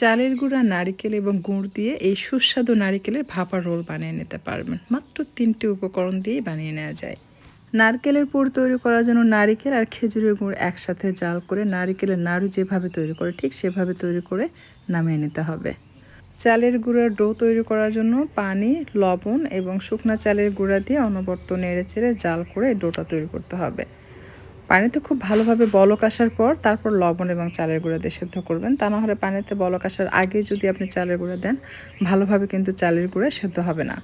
চালের গুঁড়া, নারিকেল এবং গুড় দিয়ে এই সুস্বাদু নারিকেলের ভাপা রোল বানিয়ে নিতে পারবেন। মাত্র তিনটি উপকরণ দিয়েই বানিয়ে নেওয়া যায়। নারকেলের পুর তৈরি করার জন্য নারিকেল আর খেজুরের গুড় একসাথে জাল করে নারিকেলের নাড়ু যেভাবে তৈরি করে, ঠিক সেভাবে তৈরি করে নামিয়ে নিতে হবে। চালের গুঁড়ার ডো তৈরি করার জন্য পানি, লবণ এবং শুকনা চালের গুঁড়া দিয়ে অনবর্ত নেড়ে চেড়ে জাল করে ডোটা তৈরি করতে হবে। পানিতে খুব ভালোভাবে বলক আসার পর তারপর লবণ এবং চালের গুঁড়া দিয়ে সেদ্ধ করবেন। তা না হলে পানিতে বলক আসার আগে যদি আপনি চালের গুঁড়া দেন, ভালোভাবে কিন্তু চালের গুঁড়া সেদ্ধ হবে না।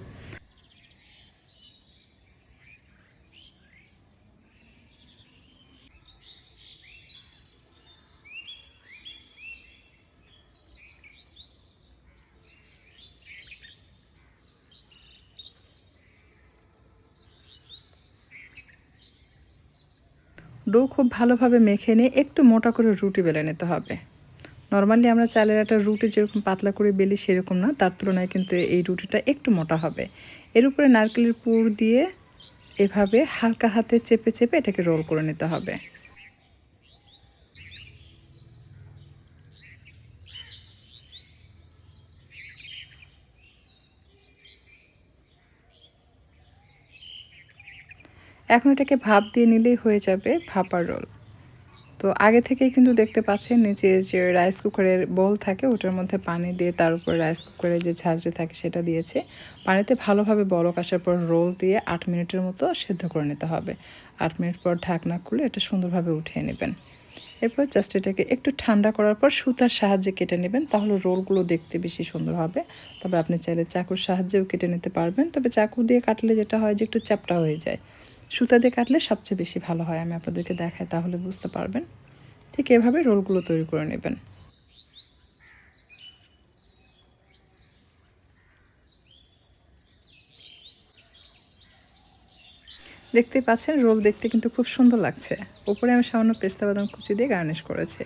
ডো খুব ভালোভাবে মেখে নিয়ে একটু মোটা করে রুটি বেলে নিতে হবে। নর্মালি আমরা চালের একটা রুটি যেরকম পাতলা করে বেলি সেরকম না, তার তুলনায় কিন্তু এই রুটিটা একটু মোটা হবে। এর উপরে নারকেলের পুর দিয়ে এভাবে হালকা হাতে চেপে চেপে এটাকে রোল করে নিতে হবে। এখন এটাকে ভাপ দিয়ে নিলেই হয়ে যাবে ভাপার রোল। তো আগে থেকেই কিন্তু দেখতে পাচ্ছেন নিচে যে রাইস কুকারের বোল থাকে ওটার মধ্যে পানি দিয়ে তার উপর রাইস কুকারে যে ঝাঁঝরি থাকে সেটা দিয়েছে। পানিতে ভালোভাবে বলক আসার পর রোল দিয়ে আট মিনিটের মতো সেদ্ধ করে নিতে হবে। আট মিনিট পর ঢাকনা খুলে এটা সুন্দরভাবে উঠিয়ে নেবেন। এরপর জাস্ট এটাকে একটু ঠান্ডা করার পর সুতার সাহায্যে কেটে নেবেন, তাহলে রোলগুলো দেখতে বেশি সুন্দর হবে। তবে আপনি চাইলে চাকুর সাহায্যেও কেটে নিতে পারবেন। তবে চাকু দিয়ে কাটলে যেটা হয় যে একটু চ্যাপটা হয়ে যায়। সুতা দিয়ে কাটলে সবচেয়ে বেশি ভালো হয়, আমি আপনাদেরকে দেখাই, তাহলে বুঝতে পারবেন। ঠিক এভাবে রোলগুলো তৈরি করে নেবেন। দেখতে পাচ্ছেন, রোল দেখতে কিন্তু খুব সুন্দর লাগছে। উপরে আমি সামান্য পেস্তা বাদাম কুচি দিয়ে গার্নিশ করেছি।